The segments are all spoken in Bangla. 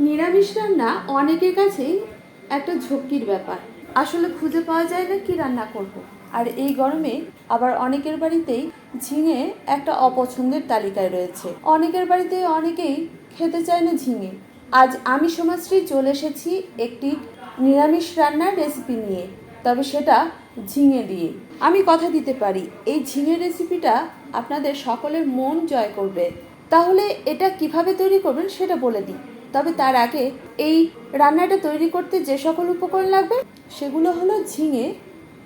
নিরামিষ রান্না অনেকের কাছেই একটা ঝক্কির ব্যাপার। আসলে খুঁজে পাওয়া যায় না কি রান্না করব। আর এই গরমে আবার অনেকের বাড়িতেই ঝিঙে একটা অপছন্দের তালিকায় রয়েছে। অনেকের বাড়িতে অনেকেই খেতে চায় না ঝিঙে। আজ আমি সমাজশ্রী চলে এসেছি একটি নিরামিষ রান্নার রেসিপি নিয়ে। তবে সেটা ঝিঙে দিয়ে। আমি কথা দিতে পারি, এই ঝিঙে রেসিপিটা আপনাদের সকলের মন জয় করবে। তাহলে এটা কীভাবে তৈরি করবেন সেটা বলে দিই। তবে তার আগে এই রান্নাটা তৈরি করতে যে সকল উপকরণ লাগবে, সেগুলো হলো ঝিঙে,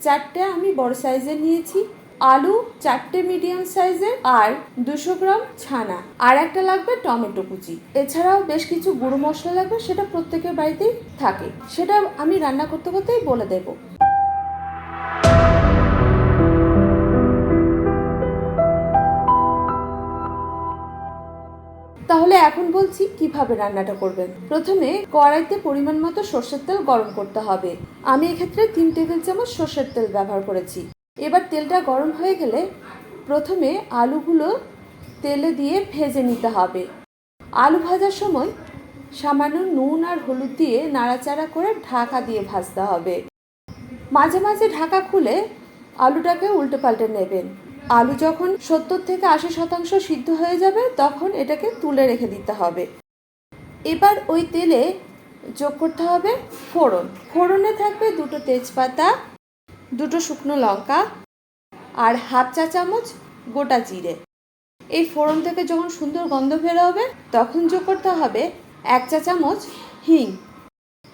চারটে আমি বড় সাইজের নিয়েছি, আলু চারটে মিডিয়াম সাইজের আর দুশো গ্রাম ছানা, আর একটা লাগবে টমেটো কুচি। এছাড়াও বেশ কিছু গুঁড়ো মশলা লাগবে, সেটা প্রত্যেকের বাড়িতেই থাকে। সেটা আমি রান্না করতে করতেই বলে দেবো। তাহলে এখন বলছি কীভাবে রান্নাটা করবেন? প্রথমে কড়াইতে পরিমাণ মতো সর্ষের তেল গরম করতে হবে। আমি এক্ষেত্রে তিন টেবিল চামচ সর্ষের তেল ব্যবহার করেছি। এবার তেলটা গরম হয়ে গেলে প্রথমে আলুগুলো তেলে দিয়ে ভেজে নিতে হবে। আলু ভাজার সময় সামান্য নুন আর হলুদ দিয়ে নাড়াচাড়া করে ঢাকা দিয়ে ভাজতে হবে। মাঝে মাঝে ঢাকা খুলে আলুটাকে উল্টে পাল্টে নেবেন। আলু যখন সত্তর থেকে আশি শতাংশ সিদ্ধ হয়ে যাবে, তখন এটাকে তুলে রেখে দিতে হবে। এবার ওই তেলে যোগ করতে হবে ফোড়ন। ফোড়নে থাকবে দুটো তেজপাতা, দুটো শুকনো লঙ্কা আর হাফ চা চামচ গোটা জিরে। এই ফোড়ন থেকে যখন সুন্দর গন্ধ বের হবে তখন যোগ করতে হবে এক চা চামচ হিং।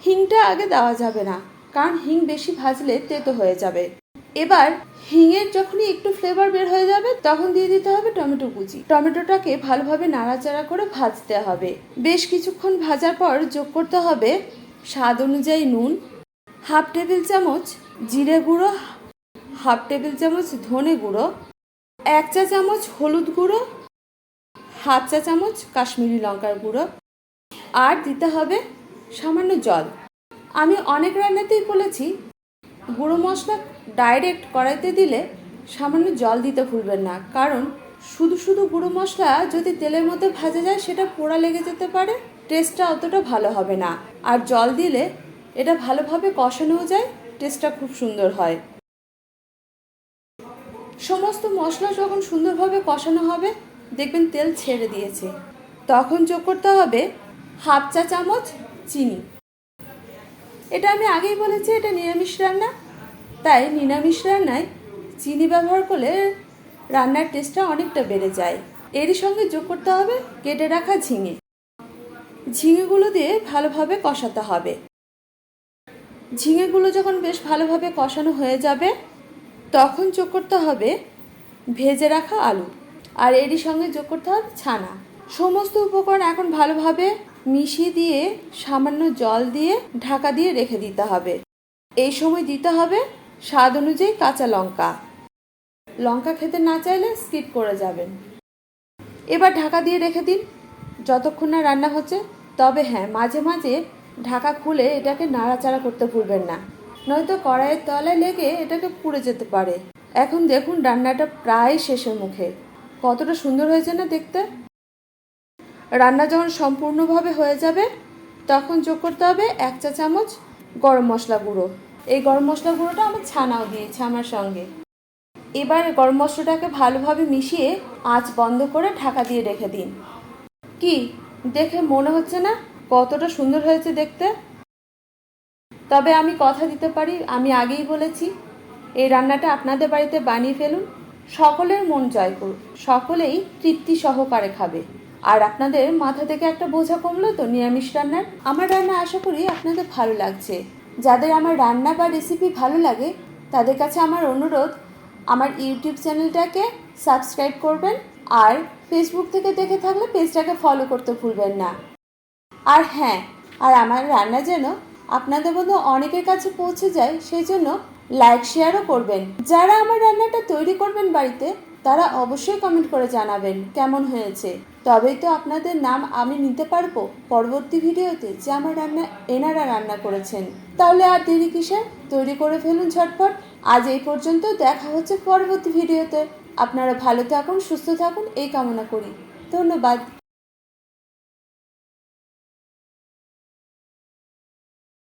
হিংটা আগে দেওয়া যাবে না, কারণ হিং বেশি ভাজলে তেতো হয়ে যাবে। এবার হিঙের যখনই একটু ফ্লেভার বের হয়ে যাবে, তখন দিয়ে দিতে হবে টমেটো কুচি। টমেটোটাকে ভালোভাবে নাড়াচাড়া করে ভাজতে হবে। বেশ কিছুক্ষণ ভাজার পর যোগ করতে হবে স্বাদ অনুযায়ী নুন, হাফ টেবিল চামচ জিরে গুঁড়ো, হাফ টেবিল চামচ ধনে গুঁড়ো, এক চা চামচ হলুদ গুঁড়ো, হাফ চা চামচ কাশ্মীরি লঙ্কার গুঁড়ো, আর দিতে হবে সামান্য জল। আমি অনেক রান্নাতেই বলেছি, গুঁড়ো মশলা ডাইরেক্ট কড়াইতে দিলে সামান্য জল দিতে ভুলবেন না। কারণ শুধু শুধু গুঁড়ো মশলা যদি তেলের মধ্যে ভাজা যায়, সেটা পোড়া লেগে যেতে পারে। টেস্টটা অতটা ভালো হবে না। আর জল দিলে এটা ভালোভাবে কষানোও যায় টেস্টটা খুব সুন্দর হয়। সমস্ত মশলা যখন সুন্দরভাবে কষানো হবে, দেখবেন তেল ছেড়ে দিয়েছে। তখন যোগ করতে হবে হাফ চা চামচ চিনি। এটা আমি আগেই বলেছি, এটা নিরামিষ রান্না। তাই নিরামিষ রান্নায় চিনি ব্যবহার করলে রান্নার টেস্টটা অনেকটা বেড়ে যায়। এরই সঙ্গে যোগ করতে হবে কেটে রাখা ঝিঙে। ঝিঙেগুলো দিয়ে ভালোভাবে কষাতে হবে। ঝিঙেগুলো যখন বেশ ভালোভাবে কষানো হয়ে যাবে, তখন যোগ করতে হবে ভেজে রাখা আলু। আর এরই সঙ্গে যোগ করতে হবে ছানা। সমস্ত উপকরণ এখন ভালোভাবে মিশিয়ে দিয়ে সামান্য জল দিয়ে ঢাকা দিয়ে রেখে দিতে হবে। এই সময় দিতে হবে স্বাদ অনুযায়ী কাঁচা লঙ্কা। লঙ্কা খেতে না চাইলে স্কিপ করে যাবেন। এবার ঢাকা দিয়ে রেখে দিন। যতক্ষণ না রান্না হচ্ছে, তবে হ্যাঁ মাঝে মাঝে ঢাকা খুলে এটাকে নাড়াচাড়া করতে ভুলবেন না। নয়তো কড়াইয়ের তলায় লেগে এটাকে পুড়ে যেতে পারে। এখন দেখুন রান্নাটা প্রায় শেষের মুখে। কতটা সুন্দর হয়েছে না দেখতে? রান্না যখন সম্পূর্ণভাবে হয়ে যাবে, তখন যোগ করতে হবে এক চা চামচ গরম মশলা গুঁড়ো। এই গরম মশলা গুঁড়োটা আমার ছানাও দিয়েছে আমার সঙ্গে। এবার গরম মশলাটাকে ভালোভাবে মিশিয়ে আঁচ বন্ধ করে ঢাকা দিয়ে রেখে দিন। কি? দেখে মনে হচ্ছে না কতটা সুন্দর হয়েছে দেখতে? তবে আমি কথা দিতে পারি, আমি আগেই বলেছি, এই রান্নাটা আপনাদের বাড়িতে বানিয়ে ফেলুন। সকলের মন জয় করুন সকলেই তৃপ্তি সহকারে খাবে। আর আপনাদের মাথা থেকে একটা বোঝা কমলো তো নিরামিষ রান্নার। আমার রান্না আশা করি আপনাদের ভালো লাগছে। যাদের আমার রান্না বা রেসিপি ভালো লাগে, তাদের কাছে আমার অনুরোধ, আমার ইউটিউব চ্যানেলটাকে সাবস্ক্রাইব করবেন আর ফেসবুক থেকে দেখে থাকলে পেজটাকে ফলো করতে ভুলবেন না। আর হ্যাঁ আর আমার রান্না যেন আপনাদের মধ্যে অনেকের কাছে পৌঁছে যায়, সেই জন্য লাইক শেয়ারও করবেন। যারা আমার রান্নাটা তৈরি করবেন বাড়িতে তারা অবশ্যই কমেন্ট করে জানাবেন কেমন হয়েছে। তবেই তো আপনাদের নাম আমি নিতে পারব পরবর্তী ভিডিওতে যে আমার রান্না, এনারা রান্না করেছেন। তাহলে আর দেরি কিসের? তৈরি করে ফেলুন ঝটপট। আজ এই পর্যন্ত দেখা হচ্ছে পরবর্তী ভিডিওতে। আপনারা ভালো থাকুন, সুস্থ থাকুন, এই কামনা করি। ধন্যবাদ।